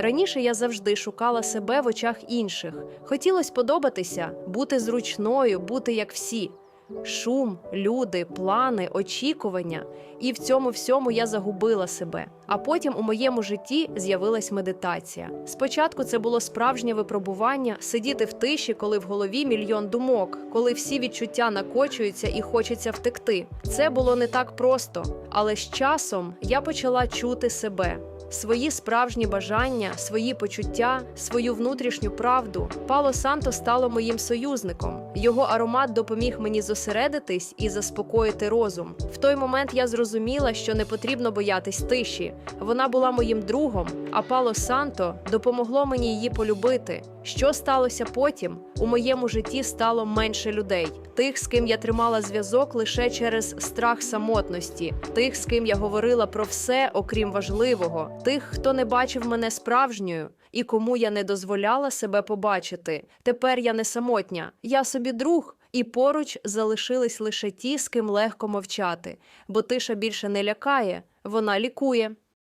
Раніше я завжди шукала себе в очах інших. Хотілося подобатися, бути зручною, бути як всі. Шум, люди, плани, очікування. І в цьому всьому я загубила себе. А потім у моєму житті з'явилась медитація. Спочатку це було справжнє випробування сидіти в тиші, коли в голові мільйон думок, коли всі відчуття накочуються і хочеться втекти. Це було не так просто, але з часом я почала чути себе. Свої справжні бажання, свої почуття, свою внутрішню правду. Пало Санто стало моїм союзником. Його аромат допоміг мені зосередитись і заспокоїти розум. В той момент я зрозуміла, що не потрібно боятись тиші. Вона була моїм другом, а Пало Санто допомогло мені її полюбити. Що сталося потім? У моєму житті стало менше людей, тих, з ким я тримала зв'язок лише через страх самотності, тих, з ким я говорила про все, окрім важливого, тих, хто не бачив мене справжньою і кому я не дозволяла себе побачити. Тепер я не самотня, я собі друг. І поруч залишились лише ті, з ким легко мовчати, бо тиша більше не лякає, вона лікує.